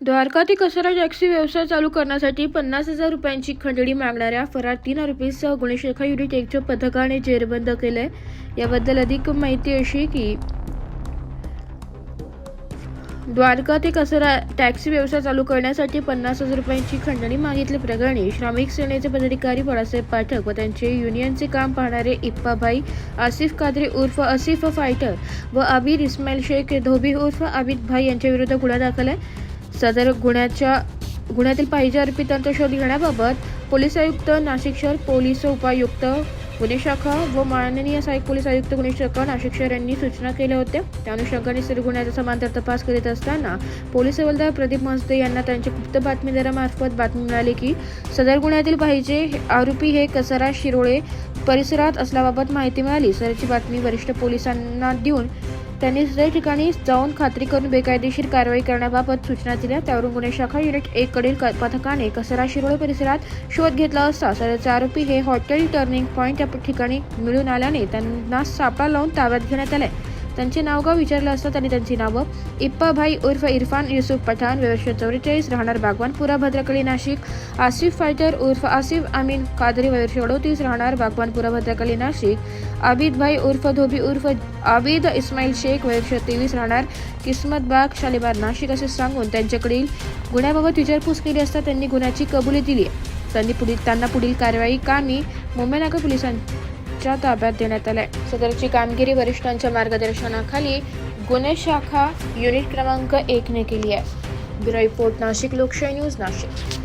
द्वारका ते टॅक्सी व्यवसाय चालू करण्यासाठी पन्नास हजार रुपयांची खंडणी मागणाऱ्या फरार तीन आरोपीसह गुन्हे शाखा युनिट एकच्या पथकाने जेरबंद केलंय. याबद्दल अधिक माहिती अशी की द्वारका ते कसरा टॅक्सी व्यवसाय चालू करण्यासाठी पन्नास हजार रुपयांची खंडणी मागितली प्रकरणी श्रमिक सेनेचे पदाधिकारी बाळासाहेब पाठक व त्यांचे युनियनचे काम पाहणारे इप्पाभाई आसिफ कादरी उर्फ आसिफ फायटर व आबिद इस्माईल शेख धोबी उर्फ आबिद भाई यांच्या विरुद्ध गुन्हा दाखल आहे. सदर गुन्ह्याच्या गुन्ह्यातील पाहिजे अर्पितांचा शोध घेण्याबाबत पोलीस आयुक्त नाशिक शहर पोलीस उपायुक्त गुन्हे शाखा व माननीय सहाय्यक पोलीस आयुक्त गुन्हे शाखा नाशिक शहर यांनी सूचना केल्या होत्या. त्या अनुषंगाने सर गुन्ह्याचा समांतर तपास करीत असताना पोलीस हवालदार प्रदीप मस्ते यांना त्यांच्या गुप्त बातमीदारामार्फत बातमी मिळाली की सदर गुन्ह्यातील पाहिजे आरोपी हे कसारा शिरोळे परिसरात असल्याबाबत माहिती मिळाली. सरची बातमी वरिष्ठ पोलिसांना देऊन त्यांनी सदर ठिकाणी जाऊन खात्री करून बेकायदेशीर कारवाई करण्याबाबत सूचना दिल्या. त्यावरून गुन्हे शाखा युनिट एक कडील पथकाने कसरा शिरोळ परिसरात शोध घेतला असता सदरचे आरोपी हे हॉटेल टर्निंग पॉईंट या ठिकाणी मिळून आल्याने त्यांना सापळा लावून ताब्यात घेण्यात आले त्यांचे नावगाव विचारलं असता त्यांनी त्यांची नावं. इप्पाभाई उर्फ इरफान युसुफ पठाण वर्ष चौवेचाळीस राहणार बागवानपुरा भद्रकली नाशिक आसिफ फायटर उर्फ आसिफ अमीन कादरी वर्ष अडोतीस राहणार बागवानपुरा भद्रकली नाशिक आबिदभाई उर्फ धोबी उर्फ आबिद इस्माईल शेख वर्ष तेवीस राहणार किस्मत बाग शालिमार नाशिक असे सांगून त्यांच्याकडील गुन्ह्याबाबत विचारपूस केली असता त्यांनी गुन्ह्याची कबुली दिली. त्यांनी पुढील त्यांना पुढील कारवाई कामी मुंबईनाका पोलिसांच्या ताब्यात देण्यात आलंय. सदरची कामगिरी वरिष्ठांच्या मार्गदर्शनाखाली गुन्हे शाखा युनिट क्रमांक एकने केली आहे. ब्युरो रिपोर्ट नाशिक लोकशाही न्यूज नाशिक.